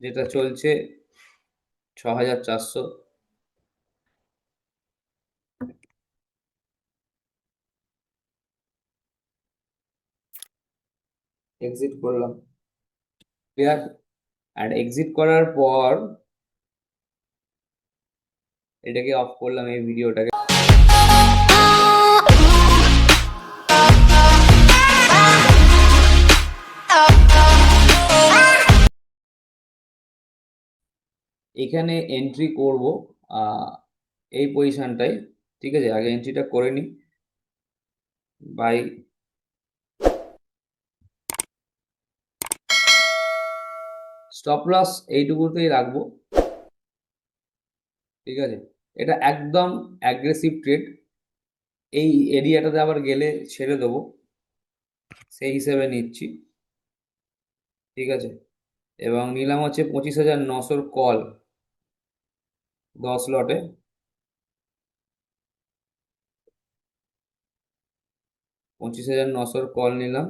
যেটা চলছে ছ হাজার চারশো। এক্সিট করলাম। ক্লিয়ার আর এক্সিট করার পর এটাকে অফ করলাম এই ভিডিওটাকে এখানে এন্ট্রি করব এই পজিশনটাই ঠিক আছে? আগে এন্ট্রিটা করে নিই। বাই স্টপ লস এইটুকুতেই রাখব। ঠিক আছে? এটা একদম অ্যাগ্রেসিভ ট্রেড এই এরিয়াটাতে আবার গেলে ছেড়ে দেবো। সেই হিসেবে নিচ্ছি। ঠিক আছে? এবং নিলাম হচ্ছে পঁচিশ হাজার নশোর কল দশ লটে। পঁচিশ হাজার নশোর কল নিলাম।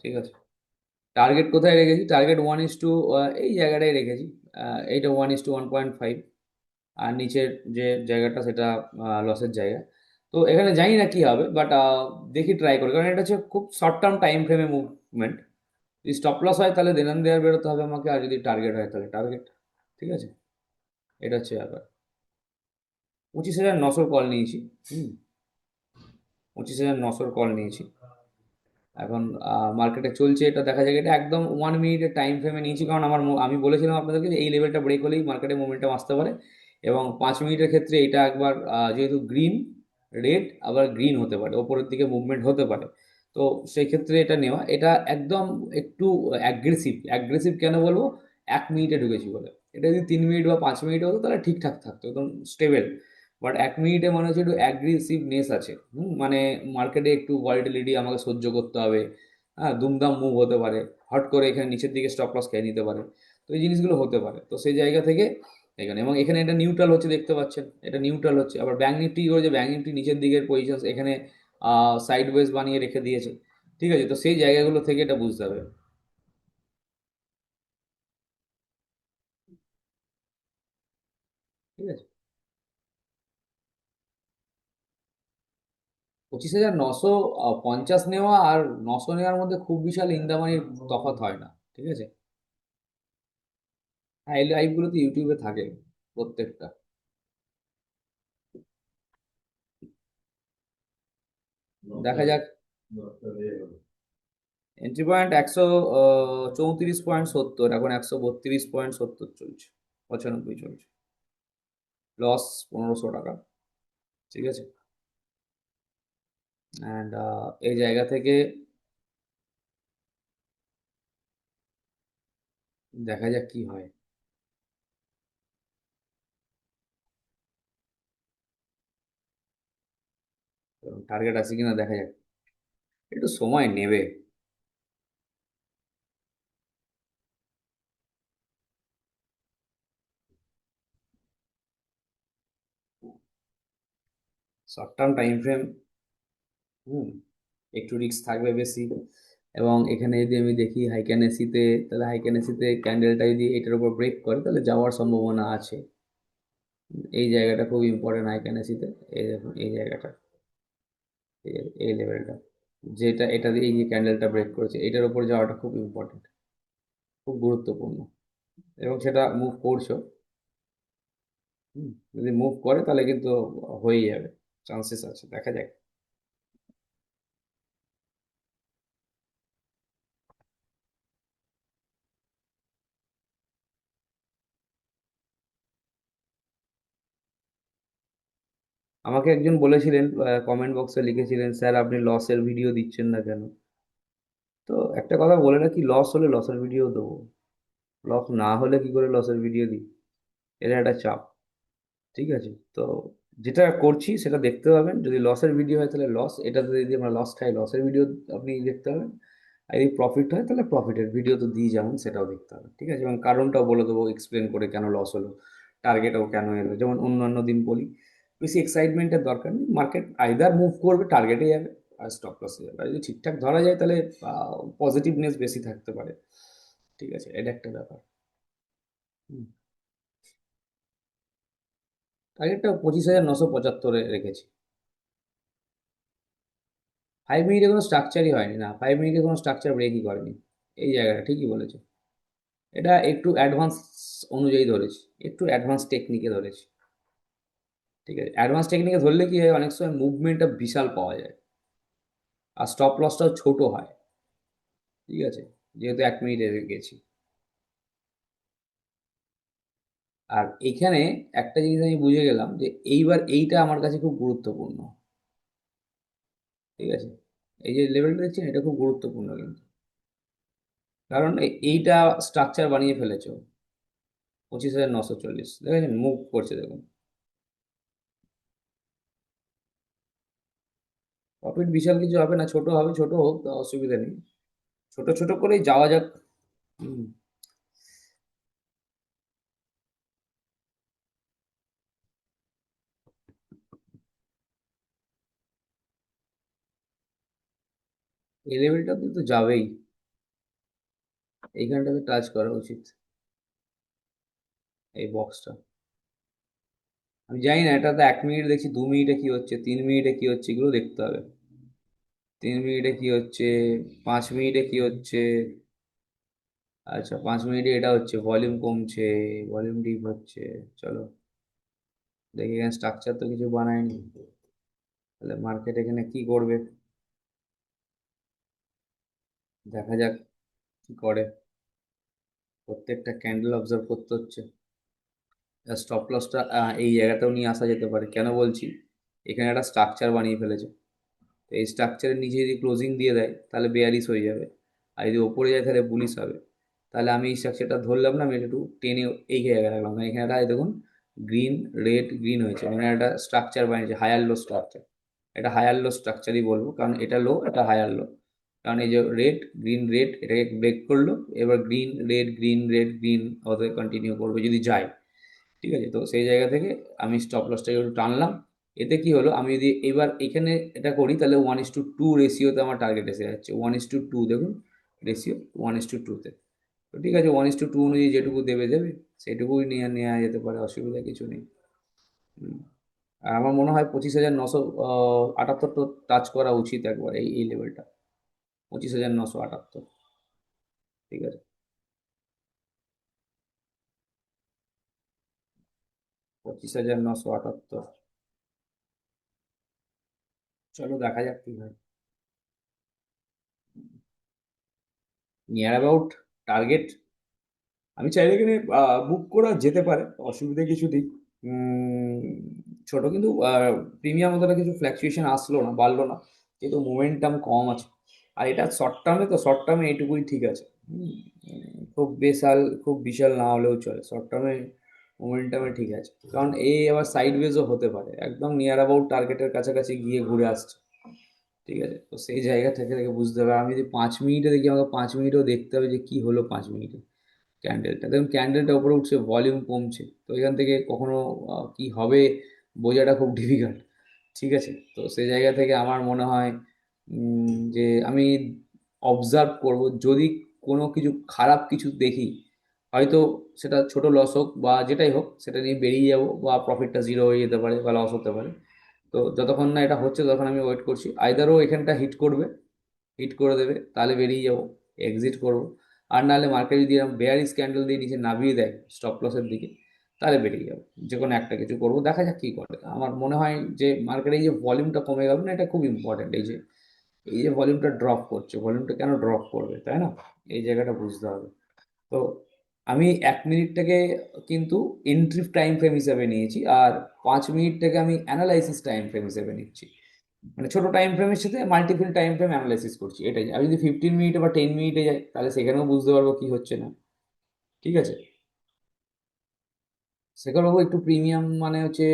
ঠিক আছে। টার্গেট কোথায় রেখেছি? টার্গেট ওয়ান ইস টু এই জায়গাটায় রেখেছি। এইটা one is to one point five. আর নিচের যে জায়গাটা, সেটা লসের জায়গা। তো এখানে জানি না কি হবে, বাট দেখি ট্রাই করি। কারণ এটা হচ্ছে খুব শর্ট টার্ম টাইম ফ্রেমে মুভমেন্ট যদি স্টপ লস হয় তাহলে দেনান দেওয়ার বেরোতে হবে আমাকে, আর যদি টার্গেট হয় তাহলে টার্গেট ঠিক আছে? এটা হচ্ছে ব্যাপার। পঁচিশ হাজার নশোর কল নিয়েছি, হুম? পঁচিশ হাজার নশোর কল নিয়েছি। এখন মার্কেটে চলছে, এটা দেখা যায় এটা একদম ওয়ান মিনিটের টাইম ফ্রেমে নিয়েছি, কারণ আমার আমি বলেছিলাম আপনাদেরকে যে এই লেভেলটা ব্রেক হলেই মার্কেটে মোমেন্টাম আসতে পারে। এবং পাঁচ মিনিটের ক্ষেত্রে এটা একবার যেহেতু গ্রিন রেড আবার গ্রিন হতে পারে, ওপরের দিকে মুভমেন্ট হতে পারে। তো সেই ক্ষেত্রে এটা নেওয়া। এটা একদম একটু অ্যাগ্রেসিভ অ্যাগ্রেসিভ কেন বলব? এক মিনিটে ঢুকেছি বলে। এটা যদি তিন মিনিট বা পাঁচ মিনিট হতো, তাহলে ঠিকঠাক থাকতো, একদম স্টেবল বাট এক মিনিটে মনে হচ্ছে একটু অ্যাগ্রেসিভনেস আছে। মানে মার্কেটে একটু ভলিটিলিটি আমাকে সহ্য করতে হবে। হ্যাঁ দুমদাম মুভ হতে পারে। হট করে এখানে নিচের দিকে স্টপ লস খেয়ে নিতে পারে। তো এই জিনিসগুলো হতে পারে। তো সেই জায়গা থেকে এখানে, এবং এখানে এটা নিউট্রাল হচ্ছে, দেখতে পাচ্ছেন। এটা নিউট্রাল হচ্ছে। আবার ব্যাঙ্ক নিফটি করেছে? ব্যাঙ্ক নিফটি নিচের দিকের পজিশন এখানে সাইড ওয়েজ বানিয়ে রেখে দিয়েছে। ঠিক আছে? তো সেই জায়গাগুলো থেকে এটা বুঝতে হবে। ঠিক আছে? পঁচিশ হাজার নশো পঞ্চাশ নেওয়া আর নশো নেওয়ার মধ্যে খুব বিশাল ইন্দামানির তফাৎ হয় না। ঠিক আছে? হ্যাঁ এই লাইভগুলো তো ইউটিউবে থাকে প্রত্যেকটা। দেখা যাক। এন্ট্রি পয়েন্ট একশো চৌত্রিশ পয়েন্ট সত্তর, এখন একশো বত্রিশ পয়েন্ট সত্তর চলছে, পঁচানব্বই চলছে। লস পনেরোশো টাকা, ঠিক আছে? অ্যান্ড এই জায়গা থেকে দেখা যাক কি হয়। টার্গেট আছে কিনা দেখা যাক। একটু সময় নেবে। শর্ট টার্ম টাইম ফ্রেম হুম, একটু রিস্ক থাকবে বেশি। এবং এখানে যদি আমি দেখি হাইক্যান এসিতে তাহলে হাইক্যান এসিতে ক্যান্ডেলটা যদি এটার উপর ব্রেক করে, তাহলে যাওয়ার সম্ভাবনা আছে। এই জায়গাটা খুব ইম্পর্টেন্ট হাইক্যান এসিতে এই দেখুন, এই জায়গাটা। এই লেভেলটা যেটা, এটা এই যে ক্যান্ডেলটা ব্রেক করেছে, এটার উপর যাওয়াটা খুব ইম্পর্টেন্ট খুব গুরুত্বপূর্ণ। এবং সেটা মুভ করছ। হুম, যদি মুভ করে তাহলে কিন্তু হয়েই যাবে চান্সেস আছে, দেখা যাক। আমাকে একজন বলেছিলেন কমেন্ট বক্সে লিখেছিলেন, স্যার, আপনি লসের ভিডিও দিচ্ছেন না কেন? তো একটা কথা বলে রাখি লস হলে লসের ভিডিও দেবো। লস না হলে কি করে লসের ভিডিও দিই? এটা একটা চাপ, ঠিক আছে? তো যেটা করছি সেটা দেখতে পাবেন। যদি লসের ভিডিও হয় তাহলে লস এটাতে যদি আমরা লস খাই লসের ভিডিও আপনি দেখতে পাবেন। আর যদি প্রফিট হয় তাহলে প্রফিটের ভিডিও তো দিয়ে যেমন সেটাও দেখতে হবে ঠিক আছে? এবং কারণটাও বলে দেবো এক্সপ্লেন করে কেন লস হলো টার্গেটও কেন এলো, যেমন অন্যান্য দিন বলি। বেশি এক্সাইটমেন্টের দরকার নেই। মার্কেট আইদার মুভ করবে টার্গেটে যাবে, আর স্টপ লস যাবে। আর যদি ঠিকঠাক ধরা যায়, তাহলে পজিটিভনেস বেশি থাকতে পারে। ঠিক আছে, এটা একটা ব্যাপার। টার্গেটটা পঁচিশ হাজার নশো পঁচাত্তরে রেখেছি। ফাইভ মিনিটে কোনো স্ট্রাকচারই হয়নি, না। ফাইভ মিনিটে কোনো স্ট্রাকচার ব্রেকই করেনি। এই জায়গাটা, ঠিকই বলেছে। এটা একটু অ্যাডভান্স অনুযায়ী ধরেছি। একটু অ্যাডভান্স টেকনিকে ধরেছি। ঠিক আছে? অ্যাডভান্স টেকনিকে ধরলে কি হয়? অনেক সময় মুভমেন্টটা বিশাল পাওয়া যায়। আর স্টপ লসটাও ছোট হয়। ঠিক আছে? যেহেতু এক মিনিটে গেছি। আর এখানে একটা জিনিস আমি বুঝে গেলাম যে এইবার এইটা আমার কাছে খুব গুরুত্বপূর্ণ। ঠিক আছে? এই যে লেভেলটা দেখছেন, এটা খুব গুরুত্বপূর্ণ কিন্তু। কারণ এইটা স্ট্রাকচার বানিয়ে ফেলেছ। পঁচিশ হাজার নশো চল্লিশ। দেখেছেন? মুভ করছে দেখুন। প্রফিট বিশাল কিছু হবে না, ছোট হবে, ছোট হোক, তা অসুবিধা নেই। ছোট ছোট করেই যাওয়া যাক। হুম। লেভেলটাতে তো যাবেই। এইখানটাতে টাচ করা উচিত। এই বক্সটা আমি জানি না, এটাতে এক মিনিট দেখছি, দু মিনিটে কি হচ্ছে, তিন মিনিটে কি হচ্ছে, এগুলো দেখতে হবে। তিন মিনিটে কি হচ্ছে? পাঁচ মিনিটে কি হচ্ছে? আচ্ছা পাঁচ মিনিটে এটা হচ্ছে ভলিউম কমছে ভলিউম ডিপ হচ্ছে, চলো। দেখি এখানে স্ট্রাকচার তো কিছু বানায়নি। তাহলে মার্কেট এখানে কি করবে? দেখা যাক কি করে। প্রত্যেকটা ক্যান্ডেল অবজার্ভ করতে হচ্ছে। স্টপ লসটা এই জায়গাটাও নিয়ে আসা যেতে পারে। কেন বলছি? এখানে একটা স্ট্রাকচার বানিয়ে ফেলেছে। তো এই স্ট্রাকচারের নিচে যদি ক্লোজিং দিয়ে দেয়, তাহলে বেয়ারিশ হয়ে যাবে। আর যদি ওপরে যায়, তাহলে বুলিশ হবে। তাহলে আমি এই স্ট্রাকচারটা ধরলাম না, আমি একটু টেনে এই জায়গায় রাখলাম। এখানে একটা দেখুন গ্রিন রেড গ্রিন হয়েছে। মানে একটা স্ট্রাকচার বানিয়েছে হায়ার লো স্ট্রাকচার এটা হায়ার লো স্ট্রাকচারই বলব, কারণ এটা লো এটা হায়ার লো কারণ এই যে রেড গ্রিন রেড এটাকে ব্রেক করল, এবার green red green red green ওদের কন্টিনিউ করবে যদি যায়। ঠিক আছে, তো সেই জায়গা থেকে আমি স্টপ লসটাকে একটু টানলাম। এতে কি হলো? আমি যদি এবার এখানে এটা করি, তাহলে ওয়ান ইস টু টু রেশিওতে আমার টার্গেট এসে যাচ্ছে। ওয়ান ইস টু টু দেখুন রেশিও ওয়ান ইস টু টুতে তো। ঠিক আছে ওয়ান ইস টু টু অনুযায়ী যেটুকু দেবে দেবে। সেটুকুই নিয়ে নেওয়া যেতে পারে, অসুবিধা কিছু নেই। আর আমার মনে হয় পঁচিশ হাজার নশো আটাত্তর তো টাচ করা উচিত একবার এই এই লেভেলটা পঁচিশ হাজার নশো আটাত্তর। ঠিক আছে। পঁচিশ হাজার নশো আটাত্তর। চলো দেখা যাক কি হয়। নিয়ার অ্যাবাউট টার্গেট আমি চাইলে এখানে বুক করা যেতে পারে অসুবিধা কিছু উম, ছোট কিন্তু প্রিমিয়াম অতটা কিছু ফ্ল্যাকচুয়েশন আসলো না বাড়লো না কিন্তু মোমেন্টাম কম আছে। আর এটা শর্ট টার্মে তো শর্ট টার্মে এইটুকুই ঠিক আছে। খুব বেশাল খুব বিশাল না হলেও চলে। শর্ট টার্মে মোমেন্টামে ঠিক আছে। কারণ এই আবার সাইড ওয়েজও হতে পারে। একদম নিয়ার অ্যাবাউট টার্গেটের কাছাকাছি গিয়ে ঘুরে আসছে। ঠিক আছে? তো সেই জায়গা থেকে থেকে বুঝতে হবে। আমি যদি পাঁচ মিনিটে দেখি, আমাকে পাঁচ মিনিটেও দেখতে হবে যে কি হলো পাঁচ মিনিটে ক্যান্ডেলটা দেখুন ক্যান্ডেলটা উপরে উঠছে ভলিউম কমছে। তো এখান থেকে কখনো কি হবে বোঝাটা খুব ডিফিকাল্ট ঠিক আছে? তো সেই জায়গা থেকে আমার মনে হয় যে আমি অবজার্ভ করব। যদি কোনো কিছু খারাপ কিছু দেখি হয়তো সেটা ছোট লস হোক বা যেটাই হোক, সেটা নিয়ে বেরিয়ে যাব বা প্রফিটটা জিরো হয়ে যেতে পারে বা লস হতে পারে। তো যতক্ষণ না এটা হচ্ছে তখন আমি ওয়েট করছি। আইদারও এখানটা হিট করবে হিট করে দেবে, তাহলে বেরিয়ে যাব এক্সিট করব। আর নাহলে মার্কেট যদি এরকম বেয়ারিশ ক্যান্ডেল দিয়ে নিচে নামিয়ে দেয় স্টপ লসের দিকে, তাহলে বেরিয়ে যাব। যে কোনো একটা কিছু করব, দেখা যাক কী করে। আমার মনে হয় যে মার্কেটে এই যে ভলিউমটা কমে গেল না, এটা খুব ইম্পর্টেন্ট এই যে এই যে ভলিউমটা ড্রপ করছে ভলিউমটা কেন ড্রপ করবে, তাই না? এই জায়গাটা বুঝতে হবে। তো আমি এক মিনিটটাকে কিন্তু এন্ট্রি টাইম ফ্রেম হিসেবে নিয়েছি আর পাঁচ মিনিটটাকে আমি অ্যানালাইসিস টাইম ফ্রেম হিসেবে নিচ্ছি। মানে ছোট টাইম ফ্রেমের সাথে মাল্টিপল টাইম ফ্রেম অ্যানালাইসিস করছি, এটাই। আমি যদি ফিফটিন মিনিটে বা টেন মিনিটে যাই, তাহলে সেখানেও বুঝতে পারব কি হচ্ছে না। ঠিক আছে? শেখর বাবু, একটু প্রিমিয়াম মানে হচ্ছে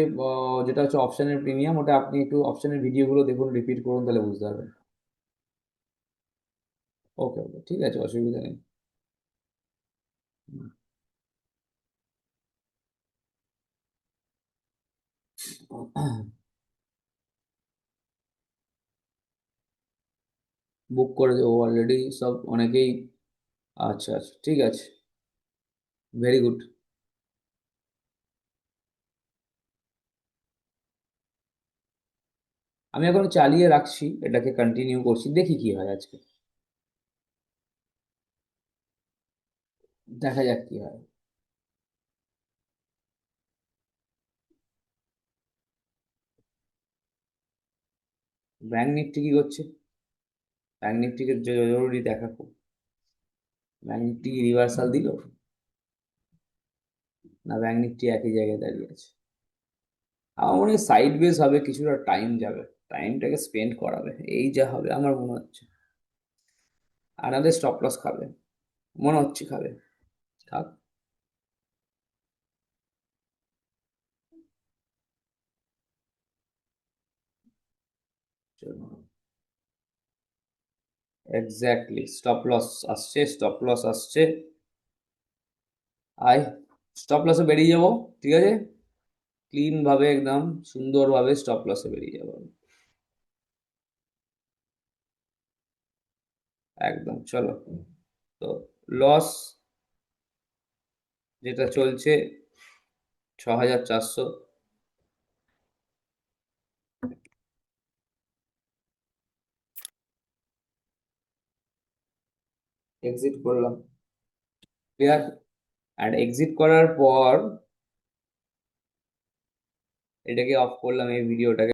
যেটা হচ্ছে অপশানের প্রিমিয়াম ওটা আপনি একটু অপশানের ভিডিওগুলো দেখুন রিপিট করুন, তাহলে বুঝতে পারবেন। ওকে ওকে ঠিক আছে, অসুবিধা নেই। বুক করে দেবো অলরেডি সব অনেকেই আচ্ছা আচ্ছা ঠিক আছে। ভেরি গুড আমি এখন চালিয়ে রাখছি, এটাকে কন্টিনিউ করছি, দেখি কি হয় আজকে। দেখা যাক কি হয়। ব্যাঙ্ক নিফটি কি করছে? ব্যাঙ্ক নিফটিকে জরুরি দেখা খুব ব্যাঙ্ক নিফটি কি রিভার্সাল দিল? না ব্যাঙ্ক নিফটি একই জায়গায় দাঁড়িয়ে আছে। আমার মনে হয় সাইড বেস হবে, কিছুটা টাইম যাবে। টাইমটাকে স্পেন্ড করাবে। এই যা হবে, আমার মনে হচ্ছে। আর স্টপ লস খাবে। মনে হচ্ছে খাবে। থাক এক্স্যাক্টলি স্টপ লস আসছে স্টপ লস আসছে। আয় স্টপ লসে বেরিয়ে যাব, ঠিক আছে? ক্লিন ভাবে একদম সুন্দরভাবে স্টপ লসে বেরিয়ে যাব। একদম, চলো। তো লস যেটা চলছে ছ হাজার চারশো। এক্সিট করলাম। ক্লিয়ার আর এক্সিট করার পর এটাকে অফ করলাম এই ভিডিওটাকে